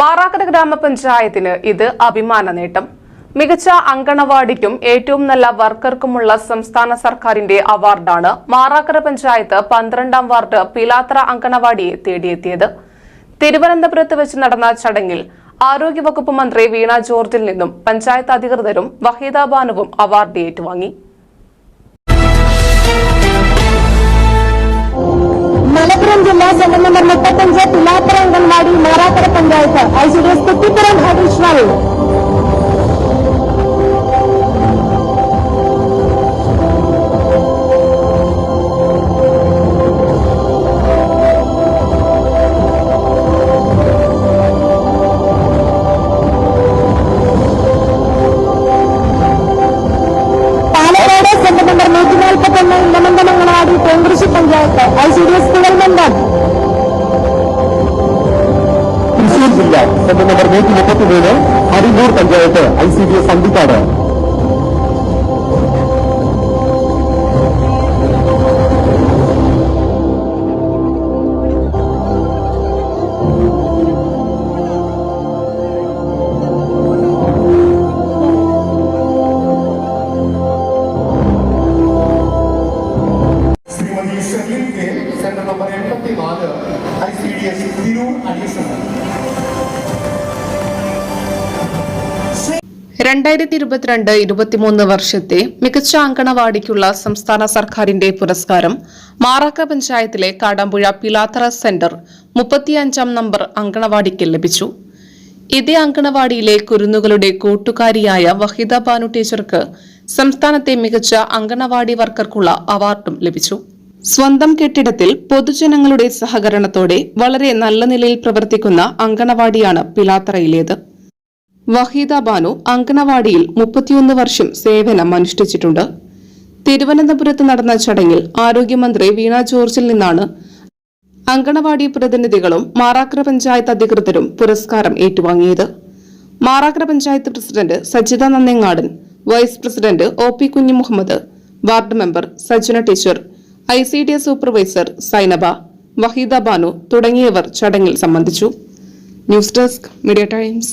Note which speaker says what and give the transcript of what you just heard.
Speaker 1: മാറാക്കര ഗ്രാമപഞ്ചായത്തിന് ഇത് അഭിമാന നേട്ടം. മികച്ച അങ്കണവാടിക്കും ഏറ്റവും നല്ല വർക്കർക്കുമുള്ള സംസ്ഥാന സർക്കാരിന്റെ അവാർഡാണ് മാറാക്കര പഞ്ചായത്ത് പന്ത്രണ്ടാം വാർഡ് പിലാത്ര അങ്കണവാടിയെ തേടിയെത്തിയത്. തിരുവനന്തപുരത്ത് വെച്ച് നടന്ന ചടങ്ങിൽ ആരോഗ്യവകുപ്പ് മന്ത്രി വീണ ജോർജിൽ നിന്നും പഞ്ചായത്ത് അധികൃതരും വഹീദ ബാനുവും അവാർഡ് ഏറ്റുവാങ്ങി.
Speaker 2: മലപ്പുറം ജില്ലാ സെന്റർ നമ്പർ മുപ്പത്തഞ്ച് Pilathara anganwadi Marakkara panchayat I C D S Kuttippuram additional
Speaker 3: ജില്ല സെന്റർ നമ്പർ നൂറ്റി മുപ്പത്തിമൂന്ന് Arimbur panchayat I C D S Sandhikkad
Speaker 4: centre number എൺപത്തിനാല് I C D S Tirur additional
Speaker 1: രണ്ടായിരത്തി ഇരുപത്തിരണ്ട് ഇരുപത്തിമൂന്ന് വർഷത്തെ മികച്ച അങ്കണവാടിക്കുള്ള സംസ്ഥാന സർക്കാരിന്റെ പുരസ്കാരം മാറാക്ക പഞ്ചായത്തിലെ കാടാമ്പുഴ പിലാത്തറ സെന്റർ മുപ്പത്തിയഞ്ചാം നമ്പർ അങ്കണവാടിക്ക് ലഭിച്ചു. ഇതേ അങ്കണവാടിയിലെ കുരുന്നുകളുടെ കൂട്ടുകാരിയായ വഹിദ ബാനു ടീച്ചർക്ക് സംസ്ഥാനത്തെ മികച്ച അങ്കണവാടി വർക്കർക്കുള്ള അവാർഡും ലഭിച്ചു. സ്വന്തം കെട്ടിടത്തിൽ പൊതുജനങ്ങളുടെ സഹകരണത്തോടെ വളരെ നല്ല നിലയിൽ പ്രവർത്തിക്കുന്ന അങ്കണവാടിയാണ് പിലാത്തറയിലേത്. വഹീദ ബാനു അങ്കണവാടിയിൽ മുപ്പത്തിയൊന്ന് വർഷം സേവനം അനുഷ്ഠിച്ചിട്ടുണ്ട്. തിരുവനന്തപുരത്ത് നടന്ന ചടങ്ങിൽ ആരോഗ്യമന്ത്രി വീണ ജോർജിൽ നിന്നാണ് അങ്കണവാടി പ്രതിനിധികളും മാറാക്കര പഞ്ചായത്ത് അധികൃതരും പുരസ്കാരം ഏറ്റുവാങ്ങിയത്. Marakkara panchayat president Sajitha Nannengadan vice president O P Kunhimuhammed ward member Sajana teacher I C D S supervisor Sainaba Waheeda Banu തുടങ്ങിയവർ ചടങ്ങിൽ സംബന്ധിച്ചു. News desk Media Times.